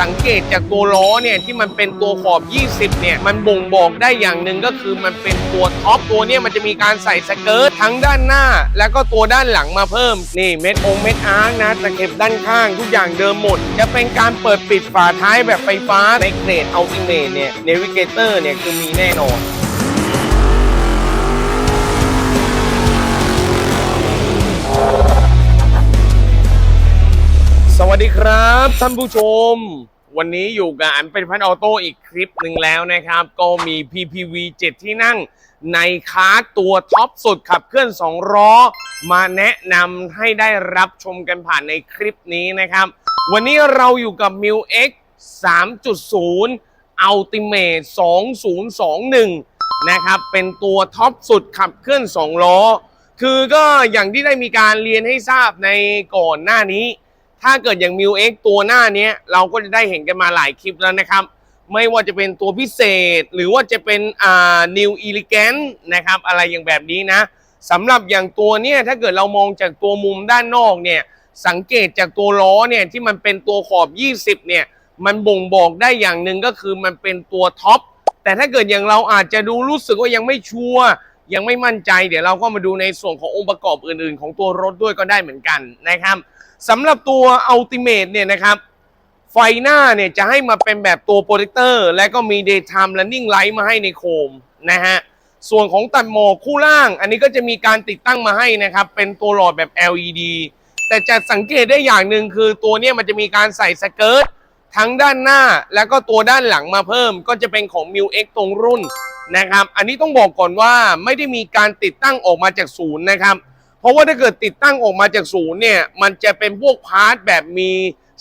สังเกตจากตัวล้อเนี่ยที่มันเป็นตัวขอบ 20 เนี่ยมันบ่งบอกได้อย่างหนึ่งก็คือมันเป็นตัวท็อปตัวเนี่ยมันจะมีการใส่สเกิร์ตทั้งด้านหน้า แล้วก็ตัวด้านหลังมาเพิ่มนี่เม็ดองเม็ดอาร์คนะตะเข็บด้านข้างทุกอย่างเดิมหมด จะเป็นการเปิดปิดฝาท้ายแบบไฟฟ้าในเกรดอัลติเมทเนี่ยเนวิเกเตอร์เนี่ยคือมีแน่นอน วัสดีครับท่านผู้ชม วันนี้อยู่กับอันเป็นพันออโต้อีกคลิปหนึ่งแล้วนะครับ ก็มี PPV 7 ที่นั่งในคาร์ตัวท็อปสุดขับเคลื่อน2ล้อมาแนะนำให้ได้รับชมกันผ่านในคลิปนี้นะครับ วันนี้เราอยู่กับ m i X 3.0 Ultimate 2021 นะครับ เป็นตัวท็อปสุดขับเคลื่อน2ล้อ คือก็อย่างที่ได้มีการเรียนให้ทราบในก่อนหน้านี้ ถ้าเกิดอย่าง m ิ X ตัวหน้าเนี้ยเราก็จะได้เห็นกันมาหลายคลิปแล้วนะครับ ไม่ว่าจะเป็นตัวพิเศษ หรือว่าจะเป็นอ่า New Elegant นะครับอะไรอย่างแบบนี้นะสำหรับอย่างตัวเนี้ยถ้าเกิดเรามองจากตัวมุมด้านนอกเนี่ยสังเกตจากตัวล้อเนี่ยที่มันเป็นตัวขอบ 20เนี่ยมันบ่งบอกได้อย่างหนึ่งก็คือมันเป็นตัวท็อปแต่ถ้าเกิดอย่างเราอาจจะดูรู้สึกว่ายังไม่ชัวร์ ยังไม่มั่นใจ เดี๋ยวเราก็มาดูในส่วนขององค์ประกอบอื่นๆ ของตัวรถด้วยก็ได้เหมือนกันนะครับสำหรับตัว Ultimate เนี่ยนะครับไฟหน้าเนี่ยจะให้มาเป็นแบบตัวโปรเจคเตอร์และก็มี daytime running light มาให้ในโคมนะฮะส่วนของตัดหมอกคู่ล่าง อันนี้ก็จะมีการติดตั้งมาให้นะครับเป็นตัวหลอดแบบ LED แต่จะสังเกตได้อย่างหนึ่งคือตัวเนี้ยมันจะมีการใส่สเกิร์ต ทั้งด้านหน้าแล้วก็ตัวด้านหลังมาเพิ่ม ก็จะเป็นของ m ิ X ตรงรุ่นนะครับ อันนี้ต้องบอกก่อนว่าไม่ได้มีการติดตั้งออกมาจากศูนย์นะครับ เพราะว่าถ้าเกิดติดตั้งออกมาจากศูนย์เนี่ย มันจะเป็นพวกพาร์ทแบบมี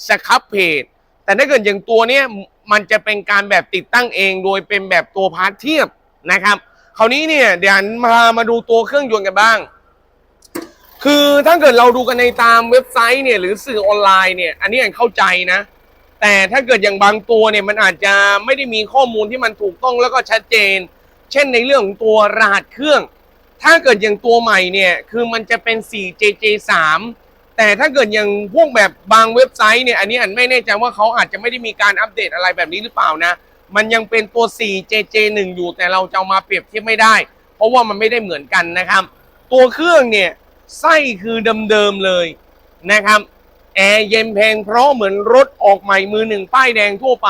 สครับเพจแต่ถ้าเกิดอย่างตัวเนี้ยมันจะเป็นการแบบติดตั้งเอง โดยเป็นแบบตัวพาร์ทเทียบนะครับ คราวนี้เนี่ยเดี๋ยวมามาดูตัวเครื่องยนต์กันบ้าง คือถ้าเกิดเราดูกันในตามเว็บไซต์เนี่ยหรือสื่อออนไลน์เนี่ย อันนี้อันเข้าใจนะ แต่ถ้าเกิดอย่างบางตัวเนี่ยมันอาจจะไม่ได้มีข้อมูลที่มันถูกต้องแล้วก็ชัดเจน เช่นในเรื่องของตัวรหัสเครื่อง ถ้าเกิดอย่างตัวใหม่เนี่ยคือมันจะเป็น 4JJ3 แต่ถ้าเกิดอย่างพวกแบบบางเว็บไซต์เนี่ยอันนี้อันไม่แน่ใจว่าเขาอาจจะไม่ได้มีการอัปเดตอะไรแบบนี้หรือเปล่านะ มันยังเป็นตัว 4JJ1 อยู่แต่เราจะามาเปรียบเทียบไม่ได้ เพราะว่ามันไม่ได้เหมือนกันนะครับ ตัวเครื่องเนี่ยไส้คือเดิมๆเลยนะครับ แอร์เย็นเพงเพราะเหมือนรถออกใหม่มือหนึ่งป้ายแดงทั่วไป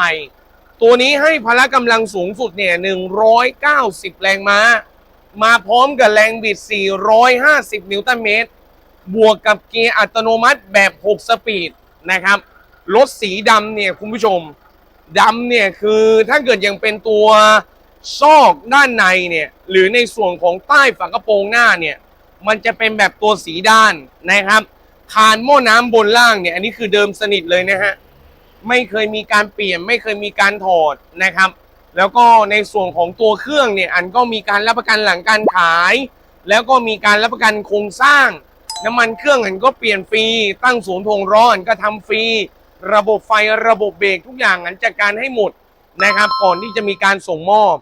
ตัวนี้ให้พละกำลังสูงสุดเนี่ย190 แรงม้า มาพร้อมกับแรงบิด 450 นิวตันเมตร บวกกับเกียร์อัตโนมัติแบบ 6 สปีดนะครับ รถสีดำเนี่ยคุณผู้ชมดำเนี่ยคือถ้าเกิดยังเป็นตัวซอกด้านในเนี่ยหรือในส่วนของใต้ฝากระโปรงหน้าเนี่ยมันจะเป็นแบบตัวสีด้านนะครับ คานหม้อน้ำบนล่างเนี่ยอันนี้คือเดิมสนิทเลยนะฮะไม่เคยมีการเปลี่ยน ไม่เคยมีการถอดนะครับ แล้วก็ในส่วนของตัวเครื่องเนี่ยอันก็มีการรับประกันหลังการขาย แล้วก็มีการรับประกันโครงสร้าง น้ำมันเครื่องอันก็เปลี่ยนฟรี ตั้งศูนย์ทงร้อนก็ทำฟรี ระบบไฟระบบเบรกทุกอย่างอันจัดการให้หมดนะครับ ก่อนที่จะมีการส่งมอบ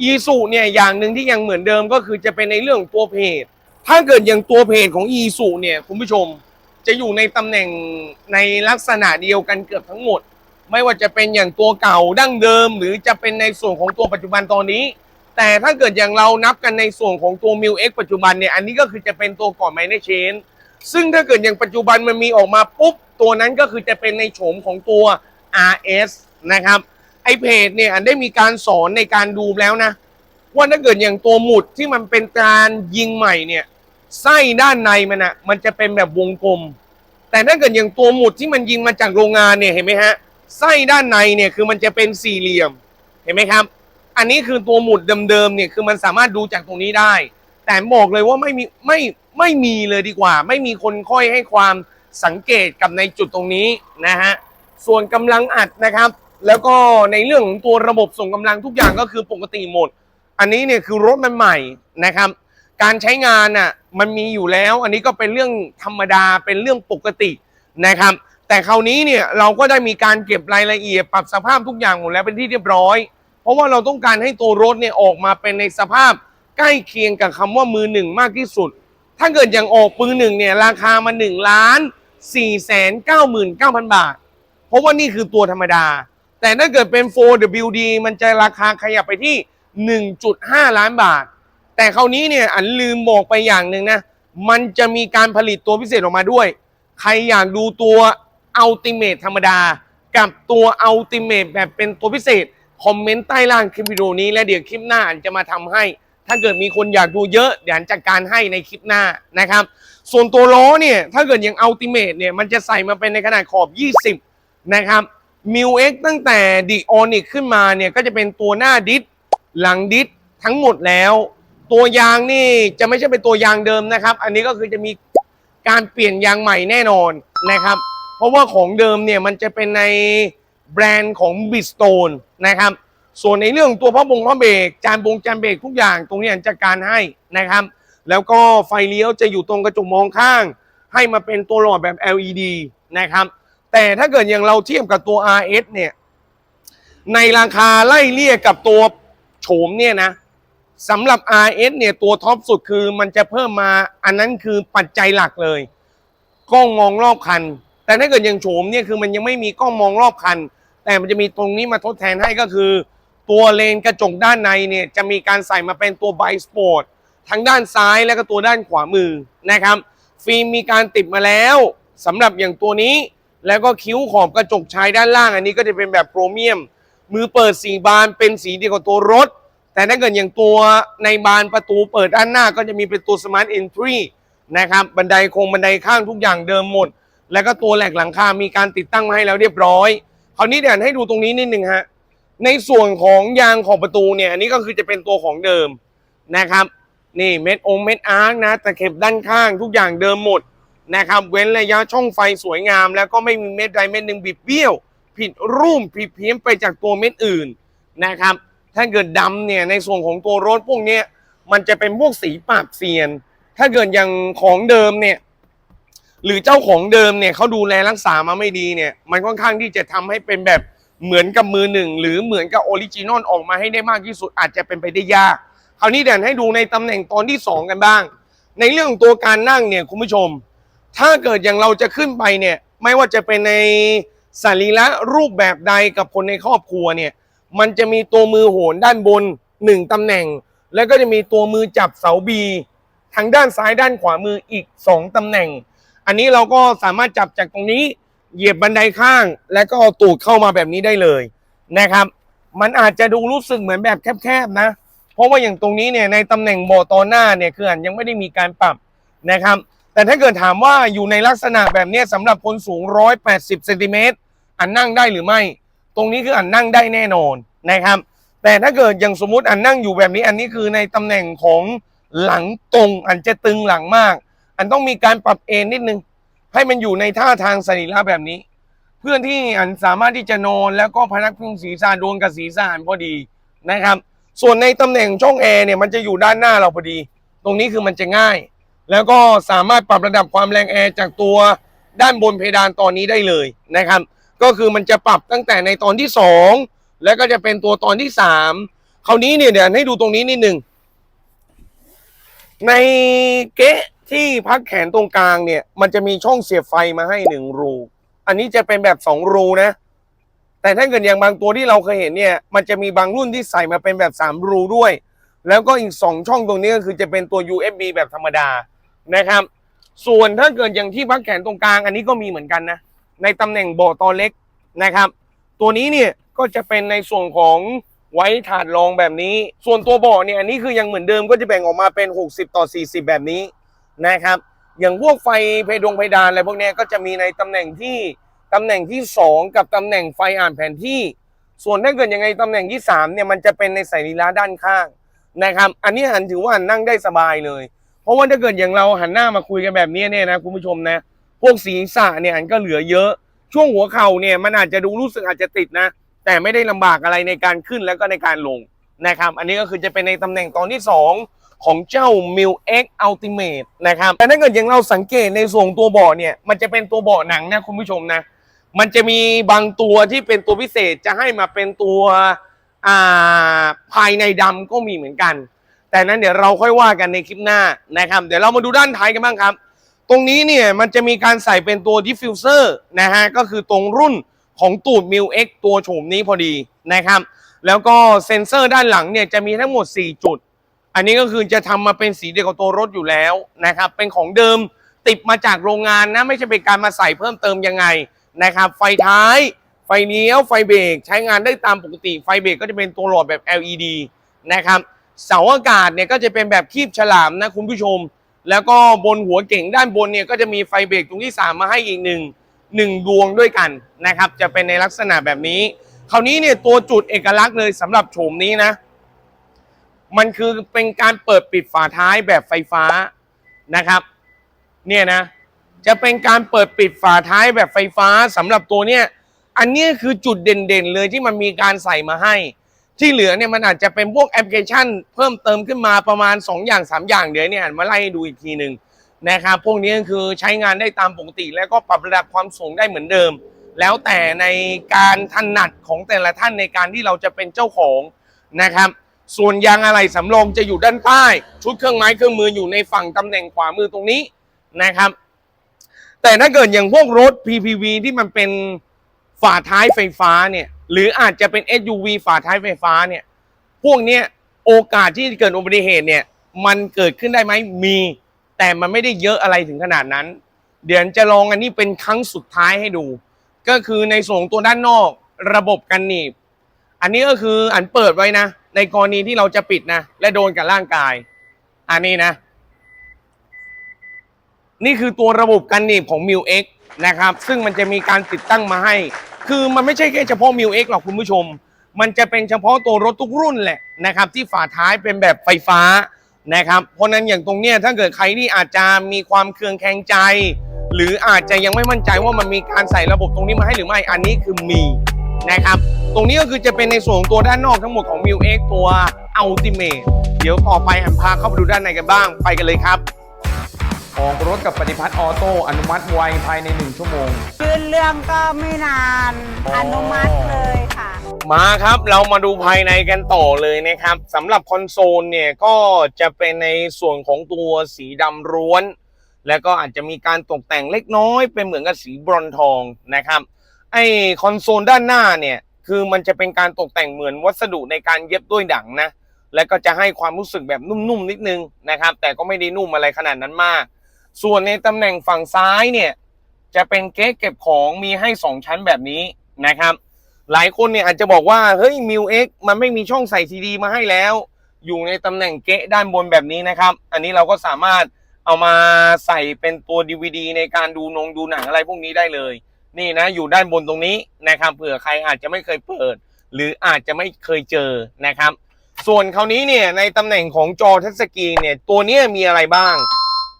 อีสุเนี่ยอย่างหนึ่งที่ยังเหมือนเดิมก็คือจะเป็นในเรื่องของตัวเพจถ้าเกิดอย่างตัวเพจของอีสุเนี่ยคุณผู้ชม จะอยู่ในตำแหน่งในลักษณะเดียวกันเกือบทั้งหมด ไม่ว่าจะเป็นอย่างตัวเก่าดั้งเดิม หรือจะเป็นในส่วนของตัวปัจจุบันตอนนี้ แต่ถ้าเกิดอย่างเรานับกันในส่วนของตัว m ิ X ปัจจุบันเนี่ยอันนี้ก็คือจะเป็นตัวก่อนไมเนเชนซึ่งถ้าเกิดอย่างปัจจุบันมันมีออกมาปุ๊บ ตัวนั้นก็คือจะเป็นในโฉมของตัว RS นะครับไอเพจเนี่ยอันได้มีการสอนในการดูแล้วนะว่าถ้าเกิดอย่างตัวหมุดที่มันเป็นการยิงใหม่เนี่ย ไส้ด้านในมันอะมันจะเป็นแบบวงกลม แต่ถ้าเกิดอย่างตัวหมุดที่มันยิงมาจากโรงงานเนี่ยเห็นไหมฮะไส้ด้านในเนี่ยคือมันจะเป็นสี่เหลี่ยมเห็นไหมครับ อันนี้คือตัวหมุดเดิมๆเนี่ยคือมันสามารถดูจากตรงนี้ได้ แต่บอกเลยว่าไม่มีไม่ไม่มีเลยดีกว่า ไม่มีคนค่อยให้ความสังเกตกับในจุดตรงนี้นะฮะส่วนกำลังอัดนะครับ แล้วก็ในเรื่องของตัวระบบส่งกำลังทุกอย่างก็คือปกติหมด อันนี้เนี่ยคือรถมันใหม่นะครับ การใช้งานน่ะมันมีอยู่แล้ว อันนี้ก็เป็นเรื่องธรรมดาเป็นเรื่องปกตินะครับ แต่คราวนี้เนี่ยเราก็ได้มีการเก็บรายละเอียดปรับสภาพทุกอย่างหมดแล้วเป็นที่เรียบร้อย เพราะว่าเราต้องการให้ตัวรถเนี่ยออกมาเป็นในสภาพใกล้เคียงกับคำว่ามือหนึ่งมากที่สุด ถ้าเกิดอย่างออกปืนหนึ่งเนี่ยราคามา1ล้าน4แสน9หมื่น9พันบาท เพราะว่านี่คือตัวธรรมดา แต่ถ้าเกิดเป็น 4WD มันจะราคาขยับไปที่ 1.5 ล้านบาท แต่คราวนี้เนี่ยอันลืมบอกไปอย่างหนึ่งนะ มันจะมีการผลิตตัวพิเศษออกมาด้วย ใครอยากดูตัวอัลติเม e ธรรมดา กับตัวอัลติเม e แบบเป็นตัวพิเศษ คอมเมนต์ใต้ล่างคลิปวิดีโอนี้และเดี๋ยวคลิปหน้าอันจะมาทำให้ ถ้าเกิดมีคนอยากดูเยอะเดี๋ยวอันจัดการให้ในคลิปหน้านะครับ ส่วนตัวล้อเนี่ยถ้าเกิดอย่างอัลติเม e เนี่ยมันจะใส่มาเป็นในขนาดขอบ 20 นะครับมิวเอ็กตั้งแต่ดิออนิกขึ้นมาเนี่ยก็จะเป็นตัวหน้าดิสหลังดิสทั้งหมดแล้ว ตัวยางนี่จะไม่ใช่เป็นตัวยางเดิมนะครับ อันนี้ก็คือจะมีการเปลี่ยนยางใหม่แน่นอนนะครับ เพราะว่าของเดิมเนี่ยมันจะเป็นในแบรนด์ของบิสโตนนะครับ ส่วนในเรื่องตัวพ่อบงพ่อเบรกจานบงจานเบรกทุกอย่างตรงนี้จัดการให้นะครับ แล้วก็ไฟเลี้ยวจะอยู่ตรงกระจกมองข้าง ให้มาเป็นตัวหลอดแบบ LED นะครับ แต่ถ้าเกิดอย่างเราเทียบกับตัว RS เนี่ยในราคาไล่เลี่ยกับตัวโฉมเนี่ยนะ สำหรับ RS เนี่ยตัวท็อปสุดคือมันจะเพิ่มมาอันนั้นคือปัจจัยหลักเลย กล้องมองรอบคัน แต่ถ้าเกิดอย่างโฉมเนี่ยคือมันยังไม่มีกล้องมองรอบคัน แต่มันจะมีตรงนี้มาทดแทนให้ก็คือ ตัวเลนกระจกด้านในเนี่ยจะมีการใส่มาเป็นตัวไบสปอร์ตทั้งด้านซ้ายและก็ตัวด้านขวามือนะครับ ฟิล์มมีการติดมาแล้วสำหรับอย่างตัวนี้แล้วก็คิ้วขอบกระจกชายด้านล่างอันนี้ก็จะเป็นแบบโครเมียม มือเปิดสีบานเป็นสีเดียวกับตัวรถ แต่ถ้าเกิดอย่างตัวในบานประตูเปิดด้านหน้าก็จะมีเป็นตัว Smart Entry นะครับบันไดโครงบันไดข้างทุกอย่างเดิมหมด แล้วก็ตัวแหลกหลังคา มีการติดตั้งมาให้แล้วเรียบร้อย คราวนี้เดี๋ยวให้ดูตรงนี้นิดหนึ่งฮะในส่วนของยางขอบประตูเนี่ยอันนี้ก็คือจะเป็นตัวของเดิมนะครับนี่เม็ดองเม็ดอาร์คนะตะเข็บด้านข้างทุกอย่างเดิมหมดนะครับเว้นระยะช่องไฟสวยงาม แล้วก็ไม่มีเม็ดใดเม็ดหนึ่งบิดเบี้ยว ผิดรูปผิดเพี้ยนไปจากตัวเม็ดอื่นนะครับ ถ้าเกิดดำเนี่ยในส่วนของตัวรถพวกเนี้ยมันจะเป็นพวกสีปราบเซียน ถ้าเกิดอย่างของเดิมเนี่ยหรือเจ้าของเดิมเนี่ยเขาดูแลรักษามาไม่ดีเนี่ย มันค่อนข้างที่จะทำให้เป็นแบบเหมือนกับมือหนึ่ง หรือเหมือนกับออริจินอลออกมาให้ได้มากที่สุดอาจจะเป็นไปได้ยาก คราวนี้เดี๋ยวให้ดูในตำแหน่งตอนที่สองกันบ้าง ในเรื่องของตัวการนั่งเนี่ยคุณผู้ชม ถ้าเกิดอย่างเราจะขึ้นไปเนี่ยไม่ว่าจะเป็นในสรีระรูปแบบใดกับคนในครอบครัวเนี่ย มันจะมีตัวมือโหนด้านบนหนึ่งตำแหน่ง แล้วก็จะมีตัวมือจับเสาบีทางด้านซ้ายด้านขวามืออีกสองตำแหน่ง อันนี้เราก็สามารถจับจากตรงนี้เหยียบบันไดข้าง แล้วก็เอาตูดเข้ามาแบบนี้ได้เลยนะครับ มันอาจจะดูรู้สึกเหมือนแบบแคบๆนะ เพราะว่าอย่างตรงนี้เนี่ยในตำแหน่งบาะตอนหน้าเนี่ยคืออันยังไม่ได้มีการปรับนะครับ แต่ถ้าเกิดถามว่าอยู่ในลักษณะแบบนี้สำหรับคนสูง 180เซนติเมตรอันนั่งได้หรือไม่ ตรงนี้คืออันนั่งได้แน่นอนนะครับ แต่ถ้าเกิดอย่างสมมติอันนั่งอยู่แบบนี้ อันนี้คือในตำแหน่งของหลังตรง อันจะตึงหลังมาก อันต้องมีการปรับเอนนิดนึง ให้มันอยู่ในท่าทางสรีระแบบนี้ เพื่อที่อันสามารถที่จะนอนแล้วก็พนักพิงศีรษะโดนกับศีรษะอันพอดีนะครับ ส่วนในตำแหน่งช่องแอร์เนี่ยมันจะอยู่ด้านหน้าเราพอดี ตรงนี้คือมันจะง่าย แล้วก็สามารถปรับระดับความแรงแอร์จากตัวด้านบนเพดานตอนนี้ได้เลยนะครับ ก็คือมันจะปรับตั้งแต่ในตอนที่สองแล้วก็จะเป็นตัวตอนที่สามคราวนี้เนี่ยเดี๋ยวให้ดูตรงนี้นิดหนึ่งในเก๊ะที่พักแขนตรงกลางเนี่ย มันจะมีช่องเสียบไฟมาให้หนึ่งรู อันนี้จะเป็นแบบสองรูนะ แต่ถ้าเกิดอย่างบางตัวที่เราเคยเห็นเนี่ย มันจะมีบางรุ่นที่ใส่มาเป็นแบบสามรูด้วย แล้วก็อีกสองช่องตรงนี้ก็คือจะเป็นตัว USB แบบธรรมดานะครับ ส่วนถ้าเกิดอย่างที่พักแขนตรงกลาง อันนี้ก็มีเหมือนกันนะ ในตำแหน่งบาะตอนเล็กนะครับ ตัวนี้เนี่ยก็จะเป็นในส่วนของไว้ถาดรองแบบนี้ ส่วนตัวเบาะเนี่ยอันนี้คือยังเหมือนเดิมก็จะแบ่งออกมาเป็น 60 ต่อ 40 แบบนี้นะครับ อย่างพวกไฟเพดงเพดานอะไรพวกนี้ก็จะมีในตำแหน่งที่ตำแหน่งที่ 2 กับตำแหน่งไฟอ่านแผนที่ ส่วนถ้าเกิดยังไงตำแหน่งที่3เนี่ยมันจะเป็นในสายลีลาด้านข้างนะครับ อันนี้หันถือว่าหันนั่งได้สบายเลย เพราะว่าถ้าเกิดอย่างเราหันหน้ามาคุยกันแบบนี้เนี่ยนะคุณผู้ชมนะ พวกศีรษะเนี่ยอันก็เหลือเยอะ ช่วงหัวเข่าเนี่ยมันอาจจะดูรู้สึกอาจจะติดนะ แต่ไม่ได้ลำบากอะไรในการขึ้นแล้วก็ในการลงนะครับ อันนี้ก็คือจะเป็นในตำแหน่งตอนที่ 2 ของเจ้า m i l X Ultimate นะครับ แต่ถ้าเกิดอย่างเราสังเกตในส่วนตัวเบาะเนี่ย มันจะเป็นตัวเบาะหนังนะคุณผู้ชมนะ มันจะมีบางตัวที่เป็นตัวพิเศษจะให้มาเป็นตัวอ่าภายในดำก็มีเหมือนกัน แต่นั้นเดี๋ยวเราค่อยว่ากันในคลิปหน้านะครับ เดี๋ยวเรามาดูด้านท้ายกันบ้างครับ ตรงนี้เนี่ยมันจะมีการใส่เป็นตัวดิฟฟิวเซอร์นะฮะก็คือตรงรุ่นของตูด m i l X ตัวโฉมนี้พอดีนะครับแล้วก็เซ็นเซอร์ด้านหลังเนี่ยจะมีทั้งหมด 4 จุด อันนี้ก็คือจะทำมาเป็นสีเดียวกับตัวรถอยู่แล้วนะครับเป็นของเดิมติดมาจากโรงงานนะไม่ใช่เป็นการมาใส่เพิ่มเติมยังไงนะครับไฟท้ายไฟเลี้ยวไฟเบรกใช้งานได้ตามปกติไฟเบรกก็จะเป็นตัวหลอดแบบ LED นะครับเสาอากาศเนี่ยก็จะเป็นแบบคีบฉลามนะคุณผู้ชม แล้วก็บนหัวเก่งด้านบนเนี่ยก็จะมีไฟเบรกตรงที่ 3 มาให้อีกหนึ่งหนึ่งดวงด้วยกันนะครับ จะเป็นในลักษณะแบบนี้ คราวนี้เนี่ยตัวจุดเอกลักษณ์เลยสำหรับโฉมนี้นะ มันคือเป็นการเปิดปิดฝาท้ายแบบไฟฟ้านะครับ เนี่ยนะ จะเป็นการเปิดปิดฝาท้ายแบบไฟฟ้าสำหรับตัวเนี่ย อันนี้คือจุดเด่นๆเลยที่มันมีการใส่มาให้ ที่เหลือเนี่ยมันอาจจะเป็นพวกแอปพลิเคชัน เพิ่มเติมขึ้นมาประมาณ 2 อย่าง 3 อย่างเดี๋ยวเนี่ยมาไล่ดูอีกทีหนึ่งนะครับพวกนี้ก็คือใช้งานได้ตามปกติ แล้วก็ปรับระดับความสูงได้เหมือนเดิม แล้วแต่ในการถนัดของแต่ละท่านในการที่เราจะเป็นเจ้าของนะครับ ส่วนยางอะไหล่สำรองจะอยู่ด้านใต้ ชุดเครื่องไม้เครื่องมืออยู่ในฝั่งตำแหน่งขวามือตรงนี้นะครับ แต่ถ้าเกิดอย่างพวกรถ PPV ที่มันเป็น ฝาท้ายไฟฟ้าเนี่ย หรืออาจจะเป็น SUV ฝาท้ายไฟฟ้าเนี่ย พวกเนี้ยโอกาสที่เกิดอุบัติเหตุเนี่ย มันเกิดขึ้นได้ไหมมี แต่มันไม่ได้เยอะอะไรถึงขนาดนั้น เดี๋ยวจะลองอันนี้เป็นครั้งสุดท้ายให้ดู ก็คือในส่วนของตัวด้านนอกระบบกันหนีบ อันนี้ก็คืออันเปิดไว้นะ ในกรณีที่เราจะปิดนะ และโดนกับร่างกาย อันนี้นะ นี่คือตัวระบบกันหนีบของ m ิ l X นะครับ ซึ่งมันจะมีการติดตั้งมาให้ คือมันไม่ใช่แค่เฉพาะ m ิ l X หรอกคุณผู้ชม มันจะเป็นเฉพาะตัวรถทุกรุ่นแหละนะครับ ที่ฝาท้ายเป็นแบบไฟฟ้านะครับ เพราะนั้นอย่างตรงเนี้ยถ้าเกิดใครที่อาจจะมีความเคืองแคลงใจ หรืออาจจะยังไม่มั่นใจว่ามันมีการใส่ระบบตรงนี้มาให้หรือไม่อันนี้คือมีนะครับ ตรงนี้ก็คือจะเป็นในส่วนของตัวด้านนอกทั้งหมดของ m ิ l X ตัว Ultimate เดี๋ยวต่อไปหันพาเข้าไปดูด้านในกันบ้างไปกันเลยครับ ออกรถกับปฏิพัฒน์ออโต้อนุมัติไวภายใน 1 ชั่วโมง ยื่นเรื่องก็ไม่นาน อ๋ออ อนุมัติเลยค่ะ มาครับเรามาดูภายในกันต่อเลยนะครับสำหรับคอนโซลเนี่ยก็จะเป็นในส่วนของตัวสีดำร้วน แล้วก็อาจจะมีการตกแต่งเล็กน้อย เป็นเหมือนกับสีบรอนซ์ทองนะครับไอคอนโซลด้านหน้าเนี่ยคือมันจะเป็นการตกแต่งเหมือนวัสดุในการเย็บด้วยดังนะ แล้วก็จะให้ความรู้สึกแบบนุ่มๆนิดนึงนะครับ แต่ก็ไม่ได้นุ่มอะไรขนาดนั้นมาก ส่วนในตำแหน่งฝั่งซ้ายเนี่ยจะเป็นเก๊ะเก็บของมีให้ 2 ชั้นแบบนี้นะครับ หลายคนเนี่ยอาจจะบอกว่าเฮ้ยมิวเอ็กมันไม่มีช่องใส่ซีดีมาให้แล้ว อยู่ในตำแหน่งเก๊ะด้านบนแบบนี้นะครับ อันนี้เราก็สามารถเอามาใส่เป็นตัว DVD ในการดูนงดูหนังอะไรพวกนี้ได้เลย นี่นะอยู่ด้านบนตรงนี้นะครับเผื่อใครอาจจะไม่เคยเปิด หรืออาจจะไม่เคยเจอนะครับ ส่วนคราวนี้เนี่ยในตำแหน่งของจอทัชสกรีนเนี่ยตัวนี้มีอะไรบ้าง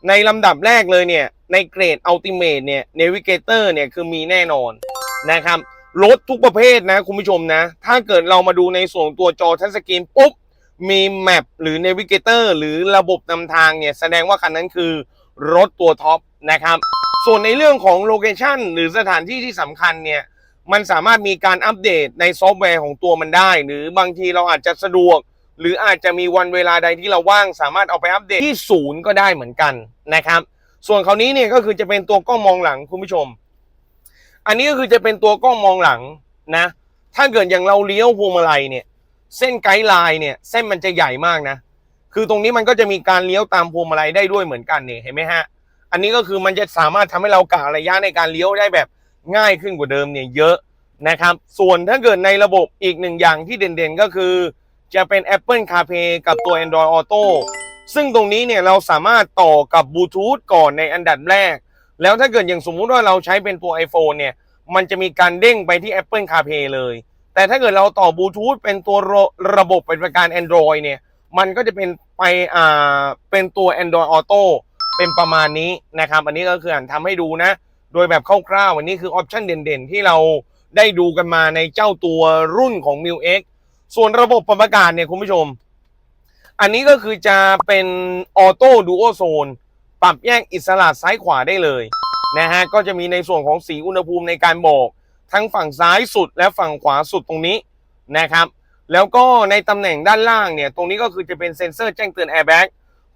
ในลำดับแรกเลยเนี่ย ในเกรด Ultimate เนี่ย Navigator เนี่ยคือมีแน่นอนนะครับรถทุกประเภทนะคุณผู้ชมนะ ถ้าเกิดเรามาดูในส่วนตัวจอทัชสกรีนปุ๊บ มีแมปหรือ Navigator หรือระบบนำทางเนี่ย แสดงว่าคันนั้นคือรถตัวท็อปนะครับ ส่วนในเรื่องของโลเคชันหรือสถานที่ที่สำคัญเนี่ย มันสามารถมีการอัปเดตในซอฟต์แวร์ของตัวมันได้ หรือบางทีเราอาจจะสะดวก หรืออาจจะมีวันเวลาใดที่เราว่างสามารถเอาไปอัปเดตที่ศูนย์ก็ได้เหมือนกันนะครับ ส่วนคราวนี้เนี่ยก็คือจะเป็นตัวกล้องมองหลังคุณผู้ชม อันนี้ก็คือจะเป็นตัวกล้องมองหลังนะ ถ้าเกิดอย่างเราเลี้ยวพวงมาลัยเนี่ย เส้นไกด์ไลน์เนี่ยเส้นมันจะใหญ่มากนะ คือตรงนี้มันก็จะมีการเลี้ยวตามพวงมาลัยได้ด้วยเหมือนกันเนี่ยเห็นไหมฮะ อันนี้ก็คือมันจะสามารถทำให้เรากะระยะในการเลี้ยวได้แบบง่ายขึ้นกว่าเดิมเนี่ยเยอะนะครับ ส่วนถ้าเกิดในระบบอีกหนึ่งอย่างที่เด่นๆก็คือ จะเป็น Apple CarPlay กับตัว Android Auto ซึ่งตรงนี้เนี่ยเราสามารถต่อกับบลูทูธก่อนในอันดับแรก แล้วถ้าเกิดอย่างสมมุติว่าเราใช้เป็นตัว iPhone เนี่ย มันจะมีการเด้งไปที่ Apple CarPlay เลย แต่ถ้าเกิดเราต่อบลูทูธเป็นตัวระบบเป็นประการ Android เนี่ย มันก็จะเป็นไปอ่าเป็นตัว Android Auto เป็นประมาณนี้นะครับ อันนี้ก็คืออ่านทำให้ดูนะ โดยแบบคร่าวๆวันนี้คือออปชันเด่นๆ ที่เราได้ดูกันมาในเจ้าตัวรุ่นของ m ิ l X ส่วนระบบปรับอากาศเนี่ยคุณผู้ชม อันนี้ก็คือจะเป็นออโต้ดูโอโซนปรับแยกอิสระซ้ายขวาได้เลยนะฮะก็จะมีในส่วนของสีอุณหภูมิในการบอกทั้งฝั่งซ้ายสุดและฝั่งขวาสุดตรงนี้นะครับ แล้วก็ในตำแหน่งด้านล่างเนี่ย ตรงนี้ก็คือจะเป็นเซ็นเซอร์แจ้งเตือน airbag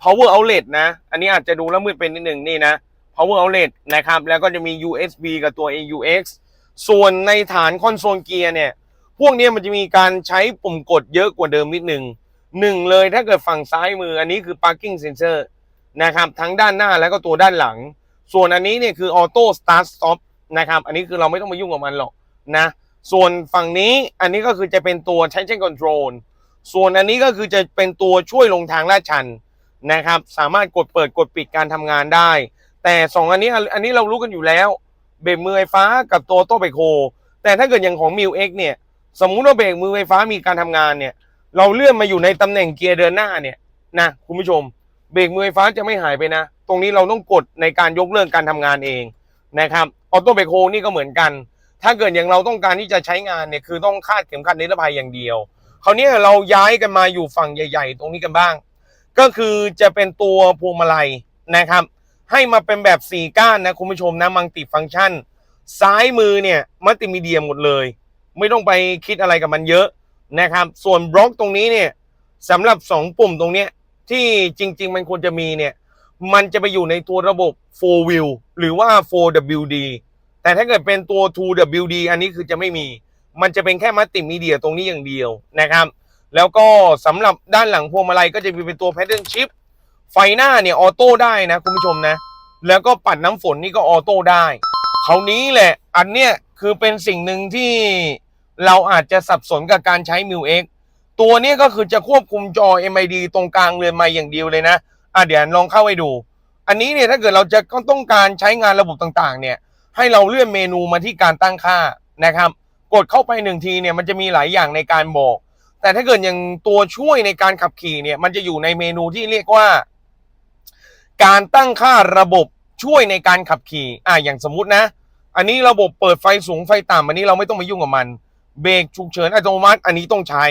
power outlet นะ อันนี้อาจจะดูแล้วมืดเป็นนิดหนึ่งนี่นะ power outlet นะครับ แล้วก็จะมี USB กับตัว AUX ส่วนในฐานคอนโซลเกียร์เนี่ย พวกนี้มันจะมีการใช้ปุ่มกดเยอะกว่าเดิมนิดนึงหนึ่งเลยถ้าเกิดฝั่งซ้ายมืออันนี้คือ parking sensor นะครับทั้งด้านหน้าแล้วก็ตัวด้านหลัง ส่วนอันนี้เนี่ยคือ auto start stop นะครับอันนี้คือเราไม่ต้องมายุ่งกับมันหรอกนะส่วนฝั่งนี้อันนี้ก็คือจะเป็นตัว traction control ส่วนอันนี้ก็คือจะเป็นตัวช่วยลงทางลาดชันนะครับ สามารถกดเปิดกดปิดการทำงานได้ แต่สองอันนี้อันนี้เรารู้กันอยู่แล้ว เบรกมือไฟฟ้ากับตัวโต้ไบโค แต่ถ้าเกิดอย่างของ m ิ l X เนี่ย สมมุติว่าเบรกมือไฟฟ้ามีการทำงานเนี่ย เราเลื่อนมาอยู่ในตำแหน่งเกียร์เดินหน้าเนี่ยนะคุณผู้ชม เบรกมือไฟฟ้าจะไม่หายไปนะ ตรงนี้เราต้องกดในการยกเลิกการทำงานเองนะครับออโต้เบรกโฮนี่ก็เหมือนกัน ถ้าเกิดอย่างเราต้องการที่จะใช้งานเนี่ยคือต้องคาดเข็มขัดนิรภัยอย่างเดียวคราวนี้เราย้ายกันมาอยู่ฝั่งใหญ่ ๆ ตรงนี้กันบ้าง ก็คือจะเป็นตัวพวงมาลัยนะครับ ให้มาเป็นแบบ4ก้านนะคุณผู้ชมนะมังติฟังก์ชัน ซ้ายมือเนี่ยมัลติมีเดียหมดเลย ไม่ต้องไปคิดอะไรกับมันเยอะนะครับ ส่วนบล็อกตรงนี้เนี่ยสำหรับ 2 ปุ่มตรงนี้ที่จริง ๆ มันควรจะมีเนี่ยมันจะไปอยู่ในตัวระบบ 4 wheel หรือว่า 4WD แต่ถ้าเกิดเป็นตัว 2WD อันนี้คือจะไม่มี มันจะเป็นแค่มัลติมีเดียตรงนี้อย่างเดียวนะครับ แล้วก็สำหรับด้านหลังพวงมาลัยก็จะมีเป็นตัว pattern shift ไฟหน้าเนี่ยออโต้ได้นะคุณผู้ชมนะ แล้วก็ปัดน้ำฝนนี่ก็ออโต้ได้ คราวนี้แหละอันเนี้ย คือเป็นสิ่งหนึ่งที่เราอาจจะสับสนกับการใช้ m ิ l X ตัวนี้ก็คือจะควบคุมจอ MID ตรงกลางเรือนไม้อย่างเดียวเลยนะอะเดี๋ยวลองเข้าไปดู อันนี้เนี่ยถ้าเกิดเราจะต้องการใช้งานระบบต่างๆ เนี่ย ให้เราเลื่อนเมนูมาที่การตั้งค่านะครับ กดเข้าไปหนึ่งทีเนี่ยมันจะมีหลายอย่างในการบอก แต่ถ้าเกิดอย่างตัวช่วยในการขับขี่เนี่ย มันจะอยู่ในเมนูที่เรียกว่า การตั้งค่าระบบช่วยในการขับขี่อ่าอย่างสมมุตินะ อันนี้ระบบเปิดไฟสูงไฟต่ำอันนี้เราไม่ต้องมายุ่งกับมัน เบรกฉุกเฉินอัตโนมัติ อันนี้ต้องใช้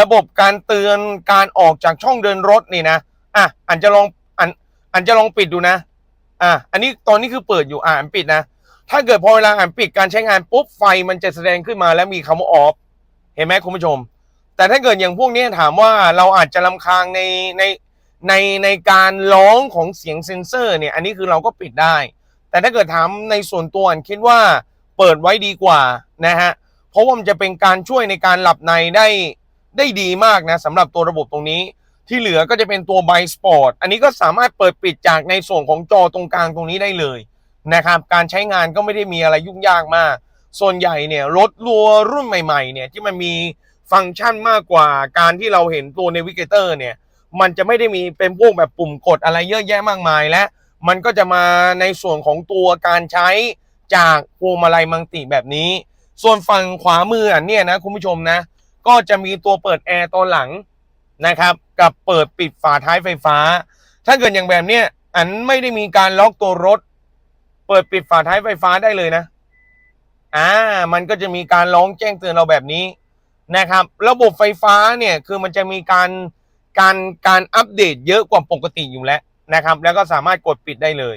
ระบบการเตือนการออกจากช่องเดินรถนี่นะอะอันจะลองอันอันจะลองปิดดูนะอะอันนี้ตอนนี้คือเปิดอยู่อะอันปิดนะ ถ้าเกิดพอเวลาอ่านปิดการใช้งานปุ๊บไฟมันจะแสดงขึ้นมาแล้วมีคำว่าออฟเห็นไหมคุณผู้ชม แต่ถ้าเกิดอย่างพวกนี้ถามว่าเราอาจจะลำคาญในในในในการร้องของเสียงเซ็นเซอร์เนี่ย อันนี้คือเราก็ปิดได้ แต่ถ้าเกิดถามในส่วนตัวอันคิดว่าเปิดไว้ดีกว่านะฮะเพราะว่ามันจะเป็นการช่วยในการหลับในได้ได้ดีมากนะสำหรับตัวระบบตรงนี้ ที่เหลือก็จะเป็นตัวไบสปอร์ตอันนี้ก็สามารถเปิดปิดจากในส่วนของจอตรงกลางตรงนี้ได้เลยนะครับการใช้งานก็ไม่ได้มีอะไรยุ่งยากมาก ส่วนใหญ่เนี่ยรถรัวรุ่นใหม่ๆเนี่ยที่มันมีฟังก์ชันมากกว่าการที่เราเห็นตัว n น v ิเกเตอร์เนี่ยมันจะไม่ได้มีเป็นพวกแบบปุ่มกดอะไรเยอะแยะมากมายและ มันก็จะมาในส่วนของตัวการใช้จากพวงมาลัยมังติแบบนี้ ส่วนฝั่งขวามืออันเนี่ยนะคุณผู้ชมนะ ก็จะมีตัวเปิดแอร์ตอนหลังนะครับ กับเปิดปิดฝาท้ายไฟฟ้า ถ้าเกิดอย่างแบบเนี้ยอันไม่ได้มีการล็อกตัวรถ เปิดปิดฝาท้ายไฟฟ้าได้เลยนะ อ่า มันก็จะมีการร้องแจ้งเตือนเราแบบนี้นะครับ ระบบไฟฟ้าเนี่ยคือมันจะมีการการการอัปเดตเยอะกว่าปกติอยู่แล้ว นะครับ แล้วก็สามารถกดปิดได้เลย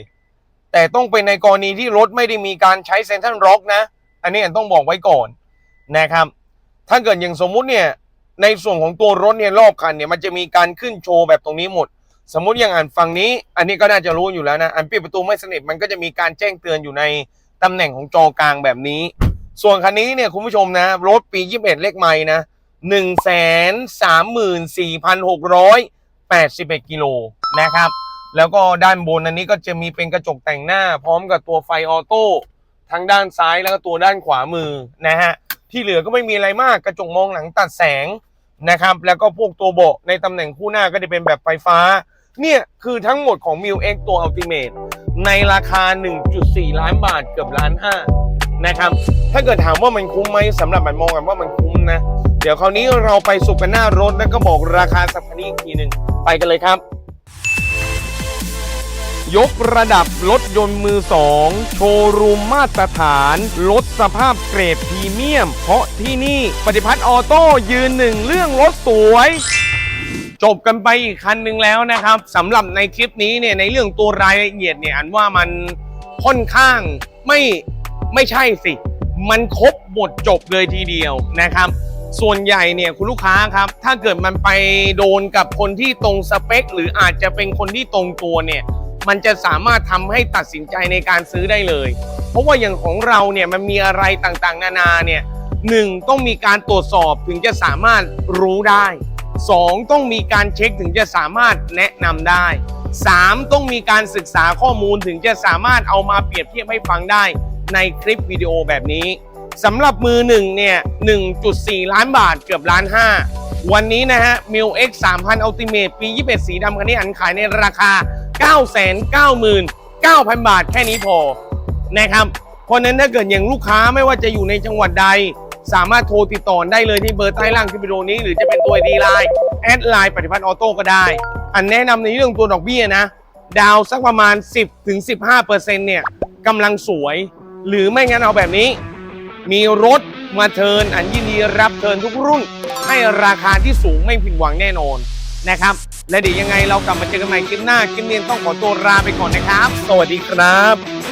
แต่ต้องเป็นในกรณีที่รถไม่ได้มีการใช้เซ็นทรัลล็อกนะ อันนี้ต้องบอกไว้ก่อนนะครับ ถ้าเกิดอย่างสมมุติเนี่ยในส่วนของตัวรถเนี่ยรอบคันเนี่ยมันจะมีการขึ้นโชว์แบบตรงนี้หมด สมมุติอย่างอ่านฝั่งนี้ อันนี้ก็น่าจะรู้อยู่แล้วนะอันปิดประตูไม่สนิทมันก็จะมีการแจ้งเตือนอยู่ในตำแหน่งของจอกลางแบบนี้ ส่วนคันนี้เนี่ยคุณผู้ชมนะรถปี 21 เลขไม้นะ1 3 4 6 8 1กิโลนะครับ แล้วก็ด้านบนอันนี้ก็จะมีเป็นกระจกแต่งหน้า พร้อมกับตัวไฟออโต้ทั้งด้านซ้ายแล้วก็ตัวด้านขวามือนะฮะที่เหลือก็ไม่มีอะไรมากกระจกมองหลังตัดแสงนะครับ แล้วก็พวกตัวเบาะในตำแหน่งคู่หน้าก็จะเป็นแบบไฟฟ้า เนี่ยคือทั้งหมดของ m ิ X ตัว Ultimate ในราคา 1.4 ล้านบาทเกือบล้านห้านะครับถ้าเกิดถามว่ามันคุ้มไหมสำหรับมันมองกันว่ามันคุ้มนะ เดี๋ยวคราวนี้เราไปสุกกันหน้ารถแล้วก็บอกราคาสักคันนี้อีกทีหนึ่งไปกันเลยครับ ยกระดับรถยนต์มือสองโชว์รูมมาตรฐาน ลดสภาพเกรดพรีเมียม เพราะที่นี่ปฏิพัฒน์ออโต้ยืนหนึ่งเรื่องรถสวย จบกันไปอีกคันหนึ่งแล้วนะครับสำหรับในคลิปนี้เนี่ยในเรื่องตัวรายละเอียดเนี่ยอันว่ามันค่อนข้างไม่ไม่ใช่สิ มันครบหมดจบเลยทีเดียวนะครับส่วนใหญ่เนี่ยคุณลูกค้าครับ ถ้าเกิดมันไปโดนกับคนที่ตรงสเปค หรืออาจจะเป็นคนที่ตรงตัวเนี่ย มันจะสามารถทำให้ตัดสินใจในการซื้อได้เลย เพราะว่าอย่างของเราเนี่ยมันมีอะไรต่างๆ นานาเนี่ยหนึ่งต้องมีการตรวจสอบถึงจะสามารถรู้ได้สองต้องมีการเช็คถึงจะสามารถแนะนำได้สามต้องมีการศึกษาข้อมูลถึงจะสามารถเอามาเปรียบเทียบให้ฟังได้ในคลิปวิดีโอแบบนี้ สำหรับมือหนึ่งเนี่ย 1.4 ล้านบาทเกือบล้านห้าวันนี้นะฮะ m i l X 3000 Ultimate ปี 21 สีดำคันนี้อันขายในราคา 999,000 บาทแค่นี้พอนะครับ เพราะนั้นถ้าเกิดอย่างลูกค้าไม่ว่าจะอยู่ในจังหวัดใด สามารถโทรติดต่อได้เลยที่เบอร์ใต้ล่างที่วิดีโอนี้ หรือจะเป็นตัวดีไลน์แอดไลน์ปฏิพัฒน์ออโต้ก็ได้ อันแนะนำในเรื่องตัวดอกเบี้ยนะ ดาวสักประมาณ 10-15%เนี่ยกำลังสวย หรือไม่งั้นเอาแบบนี้ มีรถมาเทิร์นอันยินดีรับเทิร์นทุกรุ่น ให้ราคาที่สูงไม่ผิดหวังแน่นอนนะครับ และเดี๋ยวยังไงเรากลับมาเจอกันใหม่คลิปหน้าคลิปนี้ต้องขอตัวลาไปก่อนนะครับ สวัสดีครับ